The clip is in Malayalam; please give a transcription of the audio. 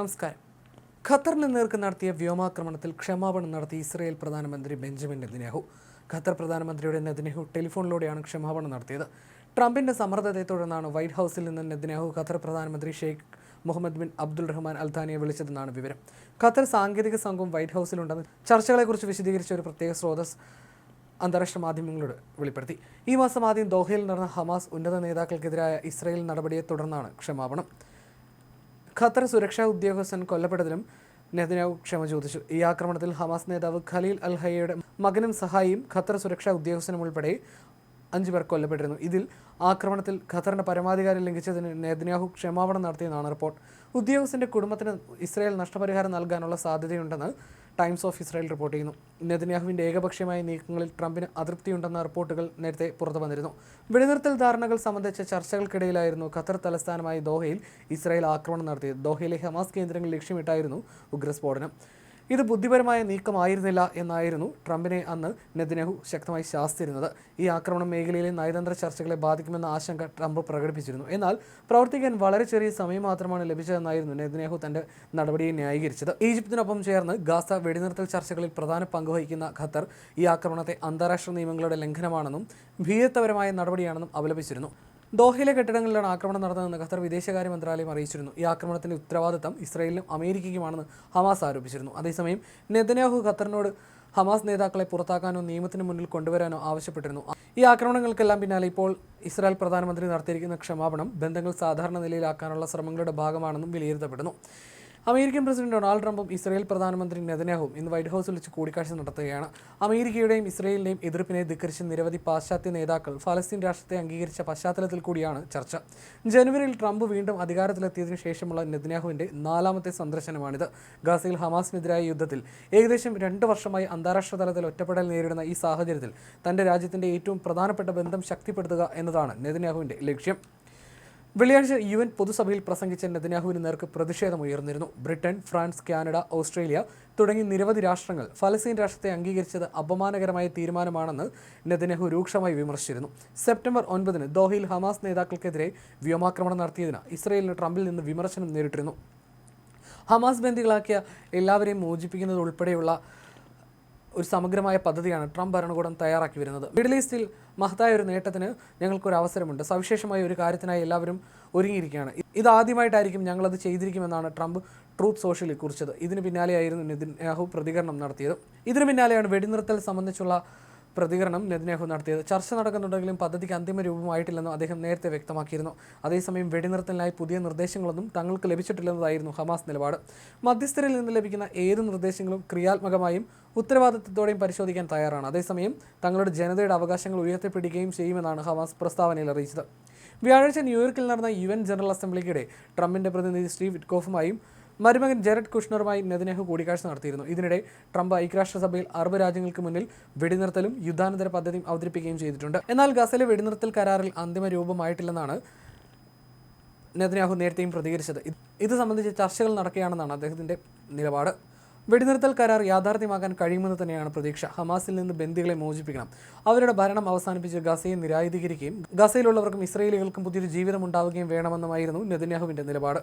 നമസ്കാരം. ഖത്തറിന് നേർക്ക് നടത്തിയ വ്യോമാക്രമണത്തിൽ ക്ഷമാപണം നടത്തി ഇസ്രയേൽ പ്രധാനമന്ത്രി ബെഞ്ചമിൻ നെതന്യാഹു. ഖത്തർ പ്രധാനമന്ത്രിയുടെ നെതന്യാഹു ടെലിഫോണിലൂടെയാണ് ക്ഷമാപണം നടത്തിയത്. ട്രംപിന്റെ സമ്മർദ്ദത്തെ തുടർന്നാണ് വൈറ്റ് ഹൗസിൽ നിന്ന് നെതന്യാഹു ഖത്തർ പ്രധാനമന്ത്രി Sheikh Mohammed bin Abdul Rahman അൽഥാനിയെ വിളിച്ചതെന്നാണ് വിവരം. ഖത്തർ സാങ്കേതിക സംഘവും വൈറ്റ് ഹൗസിലുണ്ടെന്ന് ചർച്ചകളെക്കുറിച്ച് വിശദീകരിച്ച ഒരു പ്രത്യേക സ്രോതസ് അന്താരാഷ്ട്ര മാധ്യമങ്ങളോട് വെളിപ്പെടുത്തി. ഈ മാസം ആദ്യം ദോഹയിൽ നടന്ന ഹമാസ് ഉന്നത നേതാക്കൾക്കെതിരായ ഇസ്രയേൽ നടപടിയെ തുടർന്നാണ് ക്ഷമാപണം. ഖത്തർ സുരക്ഷാ ഉദ്യോഗസ്ഥൻ കൊല്ലപ്പെട്ടതിലും നെതന്യാഹു ക്ഷമ ചോദിച്ചു. ഈ ആക്രമണത്തിൽ ഹമാസ് നേതാവ് ഖലീൽ അൽഹയ്യയുടെ മകനും സഹായിയും ഖത്തർ സുരക്ഷാ ഉദ്യോഗസ്ഥനും ഉൾപ്പെടെ അഞ്ചു പേർ കൊല്ലപ്പെട്ടിരുന്നു. ഇതിൽ ആക്രമണത്തിൽ ഖത്തറിന്റെ പരമാധികാരം ലംഘിച്ചതിന് നേതന്യാഹു ക്ഷമാപണം നടത്തിയെന്നാണ് റിപ്പോർട്ട്. ഉദ്യോഗസ്ഥന്റെ കുടുംബത്തിന് ഇസ്രായേൽ നഷ്ടപരിഹാരം നൽകാനുള്ള സാധ്യതയുണ്ടെന്ന് ടൈംസ് ഓഫ് ഇസ്രായേൽ റിപ്പോർട്ട് ചെയ്യുന്നു. നെതന്യാഹുവിന്റെ ഏകപക്ഷീയമായ നീക്കങ്ങളിൽ ട്രംപിന് അതൃപ്തിയുണ്ടെന്ന റിപ്പോർട്ടുകൾ നേരത്തെ പുറത്തു വന്നിരുന്നു. വെടിനിർത്തൽ ധാരണകൾ സംബന്ധിച്ച ചർച്ചകൾക്കിടയിലായിരുന്നു ഖത്തർ തലസ്ഥാനമായ ദോഹയിൽ ഇസ്രായേൽ ആക്രമണം നടത്തിയത്. ദോഹയിലെ ഹമാസ് കേന്ദ്രങ്ങൾ ലക്ഷ്യമിട്ടായിരുന്നു ഉഗ്രസ്ഫോടനം. ഇത് ബുദ്ധിപരമായ നീക്കമായിരുന്നില്ല എന്നായിരുന്നു ട്രംപിനെ അന്ന് നെതന്യാഹു ശക്തമായി ശാസ്തിരുന്നത്. ഈ ആക്രമണം മേഖലയിലെ നയതന്ത്ര ചർച്ചകളെ ബാധിക്കുമെന്ന ആശങ്ക ട്രംപ് പ്രകടിപ്പിച്ചിരുന്നു. എന്നാൽ പ്രവർത്തിക്കാൻ വളരെ ചെറിയ സമയം മാത്രമാണ് ലഭിച്ചതെന്നായിരുന്നു നെതന്യാഹു തന്റെ നടപടിയെ ന്യായീകരിച്ചത്. ഈജിപ്തിനൊപ്പം ചേർന്ന് ഗാസ വെടിനിർത്തൽ ചർച്ചകളിൽ പ്രധാന പങ്കുവഹിക്കുന്ന ഖത്തർ ഈ ആക്രമണത്തെ അന്താരാഷ്ട്ര നിയമങ്ങളുടെ ലംഘനമാണെന്നും ഭീരുത്വപരമായ നടപടിയാണെന്നും അപലപിച്ചിരുന്നു. ദോഹയിലെ കെട്ടിടങ്ങളിലാണ് ആക്രമണം നടന്നതെന്ന് ഖത്തർ വിദേശകാര്യ മന്ത്രാലയം അറിയിച്ചിരുന്നു. ഈ ആക്രമണത്തിന്റെ ഉത്തരവാദിത്തം ഇസ്രായേലിനും അമേരിക്കയ്ക്കുമാണെന്ന് ഹമാസ് ആരോപിച്ചിരുന്നു. അതേസമയം നെതന്യാഹു ഖത്തറിനോട് ഹമാസ് നേതാക്കളെ പുറത്താക്കാനോ നിയമത്തിന് മുന്നിൽ കൊണ്ടുവരാനോ ആവശ്യപ്പെട്ടിരുന്നു. ഈ ആക്രമണങ്ങൾക്കെല്ലാം പിന്നാലെ ഇപ്പോൾ ഇസ്രായേൽ പ്രധാനമന്ത്രി നടത്തിയിരിക്കുന്ന ക്ഷമാപണം ബന്ധങ്ങൾ സാധാരണ നിലയിലാക്കാനുള്ള ശ്രമങ്ങളുടെ ഭാഗമാണെന്നും വിലയിരുത്തപ്പെടുന്നു. അമേരിക്കൻ പ്രസിഡന്റ് ഡൊണാൾഡ് ട്രംപും ഇസ്രായേൽ പ്രധാനമന്ത്രി നെതന്യാഹും ഇന്ന് വൈറ്റ് ഹൗസിൽ വെച്ച് കൂടിക്കാഴ്ച നടത്തുകയാണ്. അമേരിക്കയുടെയും ഇസ്രായേലിന്റെയും എതിർപ്പിനെ ധിക്കരിച്ച് നിരവധി പാശ്ചാത്യ നേതാക്കൾ ഫലസ്തീൻ രാഷ്ട്രത്തെ അംഗീകരിച്ച പശ്ചാത്തലത്തിൽ കൂടിയാണ് ചർച്ച. ജനുവരിയിൽ ട്രംപ് വീണ്ടും അധികാരത്തിലെത്തിയതിനു ശേഷമുള്ള നെതന്യാഹുവിന്റെ നാലാമത്തെ സന്ദർശനമാണിത്. ഗാസയിൽ ഹമാസിനെതിരായ യുദ്ധത്തിൽ ഏകദേശം രണ്ട് വർഷമായി അന്താരാഷ്ട്ര തലത്തിൽ ഒറ്റപ്പെടൽ നേരിടുന്ന ഈ സാഹചര്യത്തിൽ തന്റെ രാജ്യത്തിന്റെ ഏറ്റവും പ്രധാനപ്പെട്ട ബന്ധം ശക്തിപ്പെടുത്തുക എന്നതാണ് നെതന്യാഹുവിന്റെ ലക്ഷ്യം. വെള്ളിയാഴ്ച യു എൻ പൊതുസഭയിൽ പ്രസംഗിച്ച നെതന്യാഹുവിന് നേർക്ക് പ്രതിഷേധമുയർന്നിരുന്നു ബ്രിട്ടൻ ഫ്രാൻസ് കാനഡ ഓസ്ട്രേലിയ തുടങ്ങി നിരവധി രാഷ്ട്രങ്ങൾ ഫലസ്തീൻ രാഷ്ട്രത്തെ അംഗീകരിച്ചത് അപമാനകരമായ തീരുമാനമാണെന്ന് നെതന്യാഹു രൂക്ഷമായി വിമർശിച്ചിരുന്നു. സെപ്റ്റംബർ ഒൻപതിന് ദോഹയിൽ ഹമാസ് നേതാക്കൾക്കെതിരെ വ്യോമാക്രമണം നടത്തിയതിന് ഇസ്രയേലിന് ട്രംപിൽ നിന്ന് വിമർശനം നേരിട്ടിരുന്നു. ഹമാസ് ബന്ദികളാക്കിയ എല്ലാവരെയും മോചിപ്പിക്കുന്നത് ഉൾപ്പെടെയുള്ള ഒരു സമഗ്രമായ പദ്ധതിയാണ് ട്രംപ് ഭരണകൂടം തയ്യാറാക്കി വരുന്നത്. മിഡിൽ ഈസ്റ്റിൽ മഹത്തായ ഒരു നേട്ടത്തിന് ഞങ്ങൾക്കൊരു അവസരമുണ്ട്. സവിശേഷമായ ഒരു കാര്യത്തിനായി എല്ലാവരും ഒരുങ്ങിയിരിക്കുകയാണ്. ഇത് ആദ്യമായിട്ടായിരിക്കും ഞങ്ങളത് ചെയ്തിരിക്കുമെന്നാണ് ട്രംപ് ട്രൂത്ത് സോഷ്യലിൽ കുറിച്ചത്. ഇതിന് പിന്നാലെയായിരുന്നു നിതിൻ യാഹു പ്രതികരണം നടത്തിയത്. ഇതിനു പിന്നാലെയാണ് വെടിനിർത്തൽ സംബന്ധിച്ചുള്ള പ്രതികരണം നെതന്യാഹു നടത്തിയത്. ചർച്ച നടക്കുന്നുണ്ടെങ്കിലും പദ്ധതിക്ക് അന്തിമ രൂപമായിട്ടില്ലെന്നും അദ്ദേഹം നേരത്തെ വ്യക്തമാക്കിയിരുന്നു. അതേസമയം വെടിനിർത്തലിനായി പുതിയ നിർദ്ദേശങ്ങളൊന്നും തങ്ങൾക്ക് ലഭിച്ചിട്ടില്ലെന്നതായിരുന്നു ഹമാസ് നിലപാട്. മധ്യസ്ഥരിൽ നിന്ന് ലഭിക്കുന്ന ഏത് നിർദ്ദേശങ്ങളും ക്രിയാത്മകമായും ഉത്തരവാദിത്തത്തോടെയും പരിശോധിക്കാൻ തയ്യാറാണ്. അതേസമയം തങ്ങളുടെ ജനതയുടെ അവകാശങ്ങൾ ഉയർത്തിപ്പിടിക്കുകയും ചെയ്യുമെന്നാണ് ഹമാസ് പ്രസ്താവനയിൽ അറിയിച്ചത്. വ്യാഴാഴ്ച ന്യൂയോർക്കിൽ നടന്ന യു എൻ ജനറൽ അസംബ്ലിക്കിടെ ട്രംപിന്റെ പ്രതിനിധി സ്റ്റീവ് വിറ്റ്കോഫുമായും മരുമകൻ ജെറഡ് കുഷ്ണറുമായി നെതന്യാഹു കൂടിക്കാഴ്ച നടത്തിയിരുന്നു. ഇതിനിടെ ട്രംപ് ഐക്യരാഷ്ട്രസഭയിൽ അറബ് രാജ്യങ്ങൾക്ക് മുന്നിൽ വെടിനിർത്തലും യുദ്ധാനന്തര പദ്ധതിയും അവതരിപ്പിക്കുകയും ചെയ്തിട്ടുണ്ട്. എന്നാൽ ഗസലെ വെടിനിർത്തൽ കരാറിൽ അന്തിമ രൂപമായിട്ടില്ലെന്നാണ് നെതന്യാഹു നേരത്തെയും പ്രതികരിച്ചത്. ഇത് സംബന്ധിച്ച് ചർച്ചകൾ നടക്കുകയാണെന്നാണ് അദ്ദേഹത്തിന്റെ നിലപാട്. വെടിനിർത്തൽ കരാർ യാഥാർത്ഥ്യമാക്കാൻ കഴിയുമെന്ന് തന്നെയാണ് പ്രതീക്ഷ. ഹമാസിൽ നിന്ന് ബന്ദികളെ മോചിപ്പിക്കണം. അവരുടെ ഭരണം അവസാനിപ്പിച്ച് ഗസയെ നിരായുധീകരിക്കുകയും ഗസയിലുള്ളവർക്കും ഇസ്രയേലികൾക്കും പുതിയൊരു ജീവിതം ഉണ്ടാവുകയും വേണമെന്നുമായിരുന്നു നെതന്യാഹുവിന്റെ നിലപാട്.